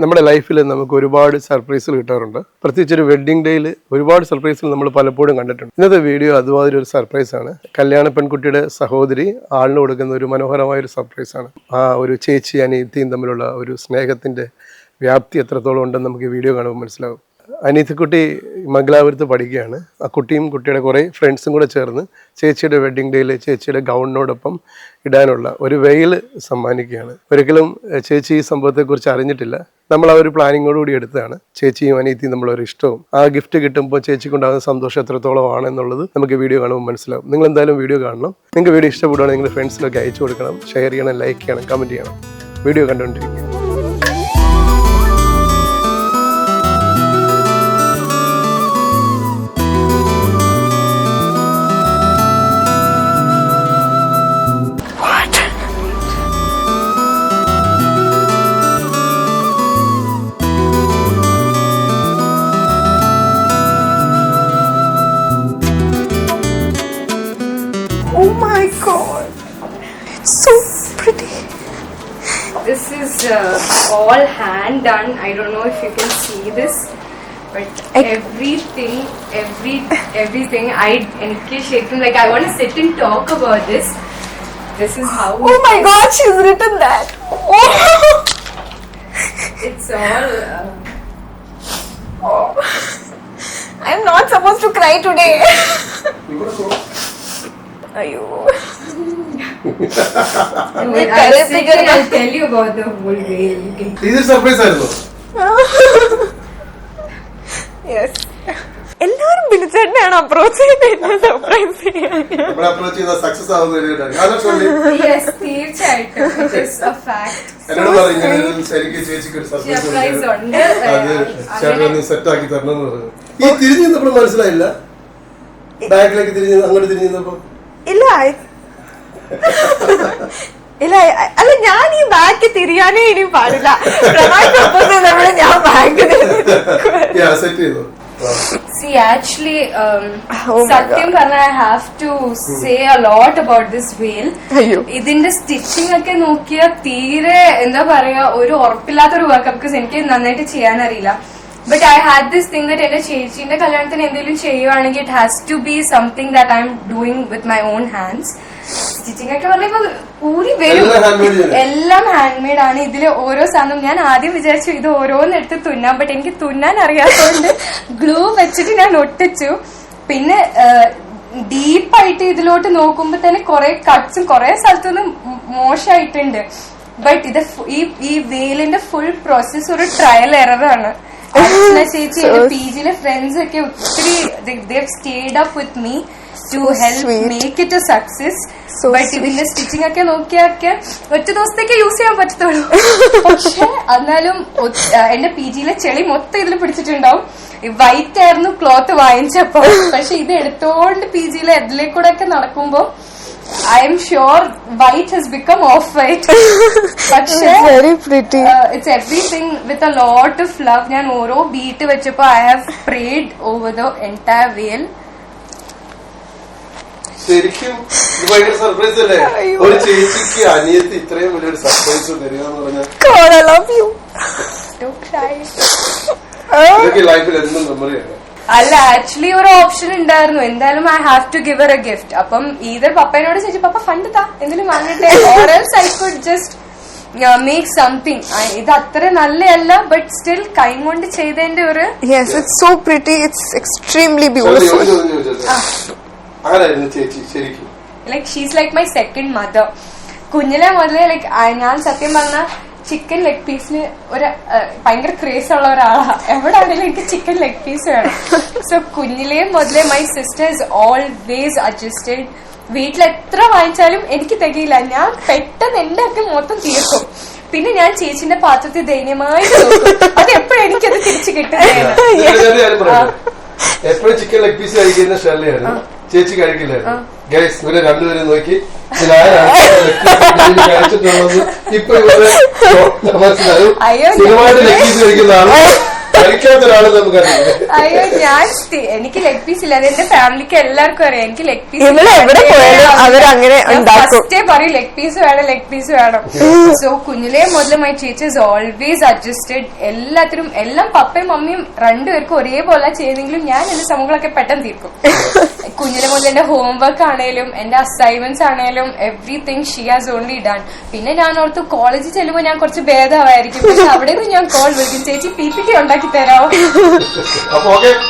നമ്മുടെ ലൈഫിൽ നമുക്ക് ഒരുപാട് സർപ്രൈസുകൾ കിട്ടാറുണ്ട്. പ്രത്യേകിച്ച് ഒരു വെഡ്ഡിംഗ് ഡേയിൽ ഒരുപാട് സർപ്രൈസുകൾ നമ്മൾ പലപ്പോഴും കണ്ടിട്ടുണ്ട്. ഇന്നത്തെ വീഡിയോ അതുമാതിരി ഒരു സർപ്രൈസ് ആണ്. കല്യാണ പെൺകുട്ടിയുടെ സഹോദരി ആളിന് കൊടുക്കുന്ന ഒരു മനോഹരമായ ഒരു സർപ്രൈസ് ആണ്. ആ ഒരു ചേച്ചി അനിയത്തിയും തമ്മിലുള്ള ഒരു സ്നേഹത്തിന്റെ വ്യാപ്തി എത്രത്തോളം ഉണ്ടെന്ന് നമുക്ക് വീഡിയോ കാണുമ്പോൾ മനസ്സിലാവും. അനീത്തിക്കുട്ടി മംഗലാപുരത്ത് പഠിക്കുകയാണ്. ആ കുട്ടിയും കുട്ടിയുടെ കുറേ ഫ്രണ്ട്സും കൂടെ ചേർന്ന് ചേച്ചിയുടെ വെഡിങ് ഡേയിൽ ചേച്ചിയുടെ ഗൗണിനോടൊപ്പം ഇടാനുള്ള ഒരു വെയിൽ സമ്മാനിക്കുകയാണ്. ഒരിക്കലും ചേച്ചി ഈ സംഭവത്തെക്കുറിച്ച് അറിഞ്ഞിട്ടില്ല. നമ്മൾ ആ ഒരു പ്ലാനിങ്ങോടുകൂടി എടുത്തതാണ്. ചേച്ചിയും അനിയത്തിയും നമ്മളൊരു ഇഷ്ടവും. ആ ഗിഫ്റ്റ് കിട്ടുമ്പോൾ ചേച്ചിക്കുണ്ടാകുന്ന സന്തോഷം എത്രത്തോളം ആണെന്നുള്ളത് നമുക്ക് വീഡിയോ കാണുമ്പോൾ മനസ്സിലാവും. നിങ്ങൾ എന്തായാലും വീഡിയോ കാണണം. നിങ്ങൾക്ക് വീഡിയോ ഇഷ്ടപ്പെടുകയാണെങ്കിൽ നിങ്ങളുടെ ഫ്രണ്ട്സിനൊക്കെ അയച്ചു കൊടുക്കണം. ഷെയർ ചെയ്യണം ലൈക്ക് ചെയ്യണം കമന്റ് ചെയ്യണം. വീഡിയോ കണ്ടുകൊണ്ടിരിക്കുക. so pretty. This is uh, all hand done. I don't know if you can see this, but I- everything, every everything. I എനിക്ക് ശരിക്കും like I want to sit and talk about this. This is how Oh my god, she's written that. Oh. it's all. Uh, oh. I'm not supposed to cry today. Ayo. I Carry will sit figure and I'll tell you ഇതൊരു surprise ആയിരുന്നു. എല്ലാവരും എല്ലാരും വിളിച്ചേട്ടനെയാണ് approach ചെയ്തത് surprise ചെയ്യാൻ നമ്മൾ approach ചെയ്ത success ആവുന്ന yes, തീർച്ചയായിട്ടും. It is a fact. എന്നോട് പറഞ്ഞു ഇങ്ങനെ ഒരു ശരിക്കും ചേച്ചിക്ക് ഒരു സർപ്രൈസ് ഉണ്ട്. അത് ചേട്ടൻ അങ്ങനെ ഒന്ന് സെറ്റ് ആക്കി തരണം ഈ തിരിഞ്ഞു നമ്മൾ മനസ്സിലായില്ല? ബാക്കിലേക്ക് തിരിഞ്ഞു അങ്ങോട്ട് തിരിഞ്ഞു ഇല്ല ഇല്ല അല്ല ഞാൻ ഈ ബാക്ക് തിരിയാനേ ഇനിയും പാടില്ല. ചെയ്തപ്പോഴും ഞാൻ back See, actually, um, Oh സത്യം പറഞ്ഞ I have to say a lot about this veil ഇതിന്റെ സ്റ്റിച്ചിങ് ഒക്കെ നോക്കിയാൽ തീരെ എന്താ പറയാ ഒരു ഉറപ്പില്ലാത്തൊരു വർക്ക് ബിക്കോസ് എനിക്ക് നന്നായിട്ട് ചെയ്യാൻ അറിയില്ല but I had this thing that എന്റെ ചേച്ചീന്റെ കല്യാണത്തിന് എന്തെങ്കിലും ചെയ്യുവാണെങ്കിൽ it has to be something that I'm doing with my own hands stitching ഒക്കെ പറഞ്ഞപ്പോ ഊരി വരും. എല്ലാം ഹാൻഡ് മെയ്ഡ് ആണ്. ഇതിൽ ഓരോ സാധനം ഞാൻ ആദ്യം വിചാരിച്ചു ഇത് ഓരോന്നെടുത്ത് തുന്നാൻ ബട്ട് എനിക്ക് തുന്നാൻ അറിയാത്തതുകൊണ്ട് ഗ്ലൂ വെച്ചിട്ട് ഞാൻ ഒട്ടിച്ചു. പിന്നെ ഡീപ്പായിട്ട് ഇതിലോട്ട് നോക്കുമ്പോ തന്നെ കുറെ കട്ട്സും കുറെ സ്ഥലത്തുനിന്ന് മോശമായിട്ടുണ്ട് ബട്ട് ഇത് ഈ ഈ വെയിലിന്റെ ഫുൾ പ്രോസസ് ഒരു ട്രയൽ എററാണ് ചേച്ചി എന്റെ പി ജിയിലെ ഫ്രണ്ട്സ് ഒക്കെ ഒത്തിരി stayed up with me to help sweet. Make it a success but ഇതിന്റെ സ്റ്റിച്ചിങ് ഒക്കെ നോക്കിയൊക്കെ ഒറ്റ ദിവസത്തേക്ക് യൂസ് ചെയ്യാൻ പറ്റത്തുള്ളൂ. പക്ഷെ എന്നാലും എന്റെ പി ജിയിലെ ചെളി മൊത്തം ഇതിൽ പിടിച്ചിട്ടുണ്ടാവും. വൈറ്റ് ആയിരുന്നു ക്ലോത്ത് വാങ്ങിച്ചപ്പോ. പക്ഷെ ഇത് എടുത്തോണ്ട് പി ജിയിലെ ഇതിലെ കൂടെ ഒക്കെ നടക്കുമ്പോ I'm sure white has become off white പക്ഷേ it's everything with a lot of love ഞാൻ ഓരോ ബീറ്റ് വെച്ചപ്പോ I have prayed over the entire veil ശരിക്കും ഇത് ഭയങ്കര സർപ്രൈസ് അല്ലേ. ഒരു ചേച്ചിക്ക് അനിയത്ത് ഇത്രയും വലിയൊരു സർപ്രൈസ് തരിക എന്ന് പറഞ്ഞാൽ God, I love you. ഇതൊക്കെ ലൈഫിൽ എന്നും മെമ്മറിയാണ് അല്ല ആക്ച്വലി ഒരു ഓപ്ഷൻ ഉണ്ടായിരുന്നു. എന്തായാലും I have to give a gift അപ്പം ഈതർ പപ്പനോട് ചോദിച്ചു പപ്പ ഫണ്ട് താ. എന്തെങ്കിലും വാങ്ങട്ടെ I could just make something ഇത് അത്ര നല്ലതല്ല ബട്ട് സ്റ്റിൽ കൈ കൊണ്ട് ചെയ്തതിന്റെ ഒരു Yes, it's so pretty. It's extremely ഒരു beautiful. ചോദ്യം ചോദിച്ചോട്ടെ ആരായിരുന്നു ചേച്ചി ശരിക്കും. Like she's like my second mother കുഞ്ഞിലെ മുതലേ ലൈക് ഞാൻ സത്യം പറഞ്ഞ ചിക്കൻ ലെഗ് പീസിന് ഒരു ഭയങ്കര ക്രേസ് ഉള്ള ഒരാളാ. എവിടെ ആണെങ്കിലും എനിക്ക് ചിക്കൻ ലെഗ് പീസ് വേണം. സോ കുഞ്ഞിലേ മുതലേ മൈ സിസ്റ്റേഴ്സ് ഓൾവേസ് അഡ്ജസ്റ്റഡ് വീട്ടിൽ എത്ര വാങ്ങിച്ചാലും എനിക്ക് തികയില്ല. ഞാൻ പെട്ടെന്ന് എന്റെ ഒക്കെ മൊത്തം തീർക്കും. പിന്നെ ഞാൻ ചേച്ചിന്റെ പാത്രത്തിൽ ദയനീയമായി അത് എപ്പോഴും എനിക്കത് തിരിച്ചു കിട്ടുന്നത്? എപ്പോഴും ചിക്കൻ ലെഗ് പീസ് കഴിക്കുന്ന ഷെല്ലയാണ് ചേച്ചി കഴിക്കില്ലായിരുന്നു ഗൈസ് ഇവരെ രണ്ടുപേരും നോക്കി. കഴിച്ചിട്ടുള്ളത് ഇപ്പൊ ഇവരെ മനസ്സിലായി സ്ഥിരമായിട്ട് ലക്കീസ് പീസ് കഴിക്കുന്ന ആൾ. കഴിക്കാത്ത അയ്യോ ഞാൻ എനിക്ക് ലെഗ് പീസ് ഇല്ല. അത് എന്റെ ഫാമിലിക്ക് എല്ലാവർക്കും അറിയാം. എനിക്ക് ലെഗ് പീസ് ഇവൾ എവിടെ പോയാലും അവരങ്ങനെ ഉണ്ടാക്കും. ഫസ്റ്റേ പറയും ലെഗ് പീസ് വേണം ലെഗ് പീസ് വേണം. സോ കുഞ്ഞിലേ മുതൽ മൈ ടീച്ചേഴ്സ് ഓൾവേസ് അഡ്ജസ്റ്റഡ് എല്ലാത്തിനും എല്ലാം പപ്പയും മമ്മിയും രണ്ടുപേർക്കും ഒരേപോലെ ചെയ്തെങ്കിലും ഞാൻ എന്റെ സമൂഹങ്ങളൊക്കെ പെട്ടെന്ന് തീർക്കും. കുഞ്ഞിലെ മുതൽ എന്റെ ഹോംവർക്ക് ആണേലും എന്റെ അസൈൻമെന്റ്സ് ആണേലും everything she has only done പിന്നെ ഞാൻ ഓർത്ത് കോളേജിൽ ചെല്ലുമ്പോൾ ഞാൻ കുറച്ച് ഭേദമായിരിക്കും. പക്ഷെ അവിടെ നിന്ന് ഞാൻ കോൾ വിളിക്കും. ചേച്ചി പി പി ടി ഉണ്ടാക്കി सुनते हो